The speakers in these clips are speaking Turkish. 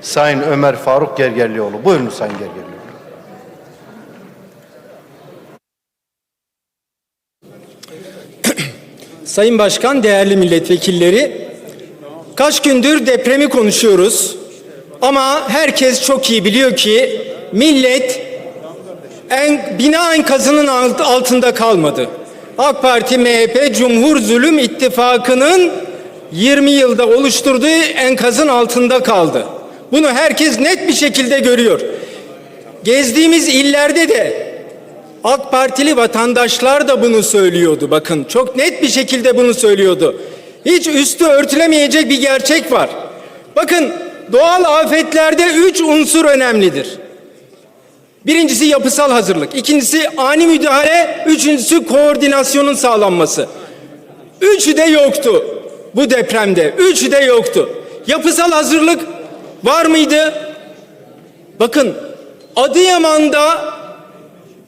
Sayın Ömer Faruk Gergerlioğlu. Buyurun Sayın Gergerlioğlu. Sayın Başkan, değerli milletvekilleri, kaç gündür depremi konuşuyoruz. Ama herkes çok iyi biliyor ki millet en, bina enkazının alt- altında kalmadı. AK Parti, MHP, Cumhur Zulüm İttifakı'nın 20 yılda oluşturduğu enkazın altında kaldı. Bunu herkes net bir şekilde görüyor. Gezdiğimiz illerde de AK Partili vatandaşlar da bunu söylüyordu. Bakın çok net bir şekilde bunu söylüyordu. Hiç üstü örtülemeyecek bir gerçek var. Bakın doğal afetlerde üç unsur önemlidir. Birincisi yapısal hazırlık, ikincisi ani müdahale, üçüncüsü koordinasyonun sağlanması. Üçü de yoktu bu depremde. Üçü de yoktu. Yapısal hazırlık var mıydı? Bakın Adıyaman'da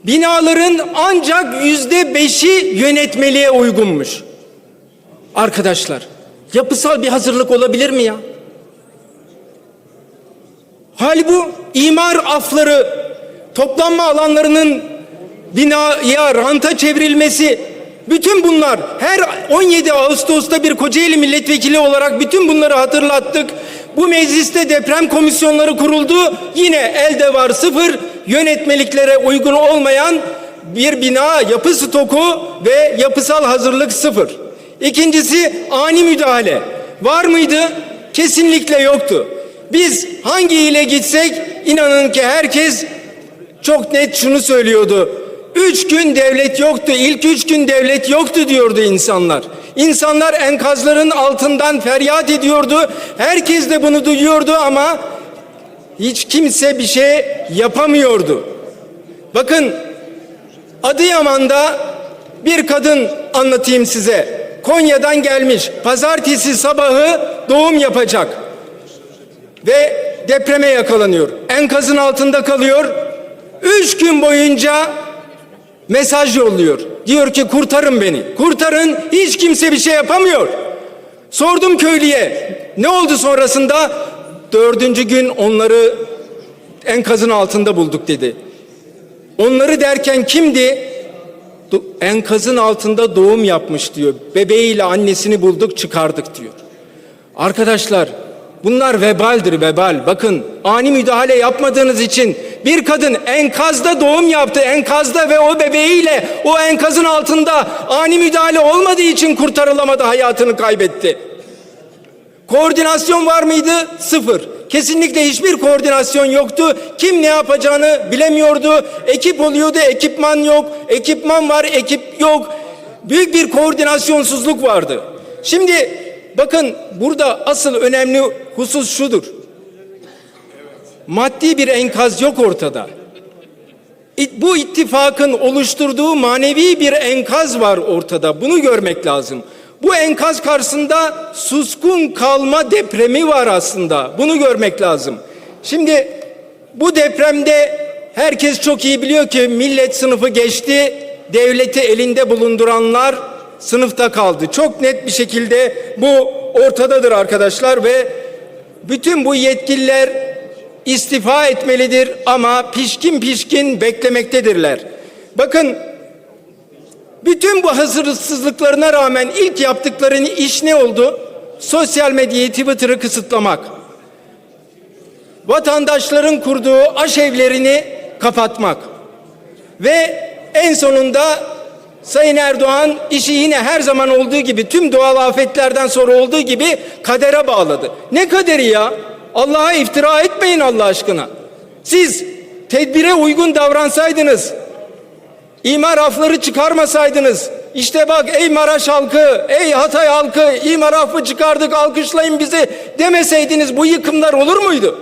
binaların ancak yüzde beşi yönetmeliğe uygunmuş. Arkadaşlar, yapısal bir hazırlık olabilir mi ya? Hal bu imar afları, toplanma alanlarının binaya, ranta çevrilmesi, bütün bunlar her 17 Ağustos'ta bir Kocaeli milletvekili olarak bütün bunları hatırlattık. Bu mecliste deprem komisyonları kuruldu. Yine elde var sıfır yönetmeliklere uygun olmayan bir bina yapı stoku ve yapısal hazırlık sıfır. İkincisi ani müdahale. Var mıydı? Kesinlikle yoktu. Biz hangi ile gitsek inanın ki herkes çok net şunu söylüyordu. Üç gün devlet yoktu. İlk üç gün devlet yoktu diyordu insanlar. İnsanlar enkazların altından feryat ediyordu. Herkes de bunu duyuyordu ama hiç kimse bir şey yapamıyordu. Bakın Adıyaman'da bir kadın anlatayım size. Konya'dan gelmiş. Pazartesi sabahı doğum yapacak. Ve depreme yakalanıyor. Enkazın altında kalıyor. Üç gün boyunca mesaj yolluyor. Diyor ki kurtarın beni. Kurtarın. Hiç kimse bir şey yapamıyor. Sordum köylüye. Ne oldu sonrasında? Dördüncü gün onları enkazın altında bulduk dedi. Onları derken kimdi? Enkazın altında doğum yapmış diyor. Bebeğiyle annesini bulduk çıkardık diyor. Arkadaşlar bunlar vebaldir vebal. Bakın ani müdahale yapmadığınız için bir kadın enkazda doğum yaptı. Enkazda ve o bebeğiyle o enkazın altında ani müdahale olmadığı için kurtarılamadı hayatını kaybetti. Koordinasyon var mıydı? Sıfır. Kesinlikle hiçbir koordinasyon yoktu. Kim ne yapacağını bilemiyordu. Ekip oluyordu, ekipman yok. Ekipman var, ekip yok. Büyük bir koordinasyonsuzluk vardı. Şimdi bakın burada asıl önemli husus şudur. Maddi bir enkaz yok ortada. Bu ittifakın oluşturduğu manevi bir enkaz var ortada. Bunu görmek lazım. Bu enkaz karşısında suskun kalma depremi var aslında. Bunu görmek lazım. Şimdi bu depremde herkes çok iyi biliyor ki millet sınıfı geçti. Devleti elinde bulunduranlar sınıfta kaldı. Çok net bir şekilde bu ortadadır arkadaşlar ve bütün bu yetkililer istifa etmelidir ama pişkin pişkin beklemektedirler. Bakın bütün bu hazırsızlıklarına rağmen ilk yaptıkları iş ne oldu? Sosyal medyayı, Twitter'ı kısıtlamak. Vatandaşların kurduğu aşevlerini kapatmak. Ve en sonunda Sayın Erdoğan işi yine her zaman olduğu gibi tüm doğal afetlerden sonra olduğu gibi kadere bağladı. Ne kaderi ya? Allah'a iftira etmeyin Allah aşkına. Siz tedbire uygun davransaydınız, İmar afları çıkarmasaydınız, işte bak ey Maraş halkı, ey Hatay halkı, imar affı çıkardık alkışlayın bizi demeseydiniz bu yıkımlar olur muydu?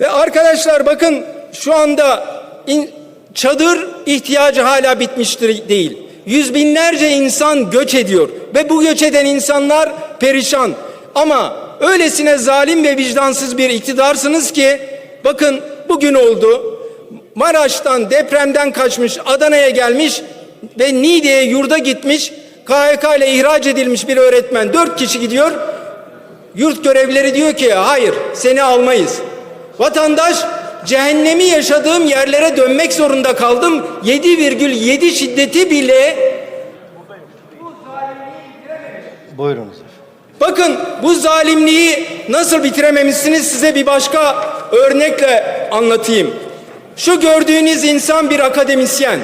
Ve arkadaşlar bakın şu anda in- çadır ihtiyacı hala bitmiştir değil. Yüz binlerce insan göç ediyor ve bu göç eden insanlar perişan. Ama öylesine zalim ve vicdansız bir iktidarsınız ki bakın bugün oldu. Maraş'tan depremden kaçmış Adana'ya gelmiş ve Niğde'ye yurda gitmiş KHK ile ihraç edilmiş bir öğretmen dört kişi gidiyor Yurt görevlileri diyor ki hayır seni almayız. Vatandaş cehennemi yaşadığım yerlere dönmek zorunda kaldım. 7,7 şiddeti bile Buyurunuz efendim. Bakın bu zalimliği nasıl bitirememişsiniz size bir başka örnekle anlatayım. Şu gördüğünüz insan bir akademisyen.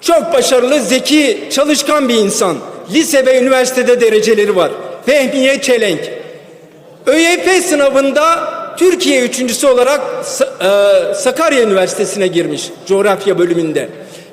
Çok başarılı, zeki, çalışkan bir insan. Lise ve üniversitede dereceleri var. Fehmiye Çelenk. ÖYP sınavında Türkiye üçüncüsü olarak e, Sakarya Üniversitesi'ne girmiş coğrafya bölümünde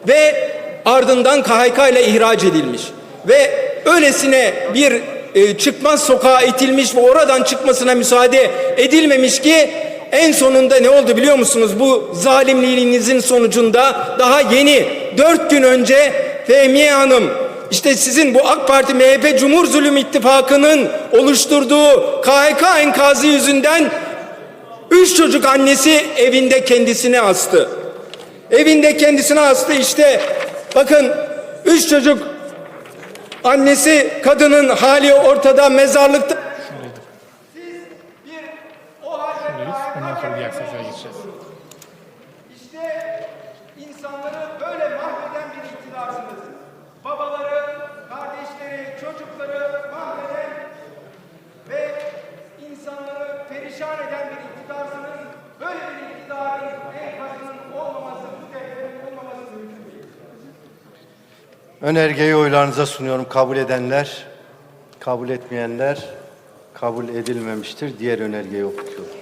ve ardından KHK ile ihraç edilmiş ve öylesine bir e, çıkmaz sokağa itilmiş ve oradan çıkmasına müsaade edilmemiş ki en sonunda ne oldu biliyor musunuz? Bu zalimliğinizin sonucunda daha yeni dört gün önce Fehmiye Hanım işte sizin bu AK Parti MHP Cumhur Zulüm İttifakı'nın oluşturduğu KHK enkazı yüzünden üç çocuk annesi evinde kendisine astı. Evinde kendisine astı işte bakın üç çocuk annesi kadının hali ortada mezarlıkta. Ondan sonra diğer. İşte insanları böyle mahveden bir iktidarsınız. Babaları, kardeşleri, çocukları mahveden ve insanları perişan eden bir. Böyle bir iktidarın enkazının olmaması, bu devletin olmaması mümkün değil. Önergeyi oylarınıza sunuyorum. Kabul edenler, kabul etmeyenler kabul edilmemiştir. Diğer önergeyi okutuyorum.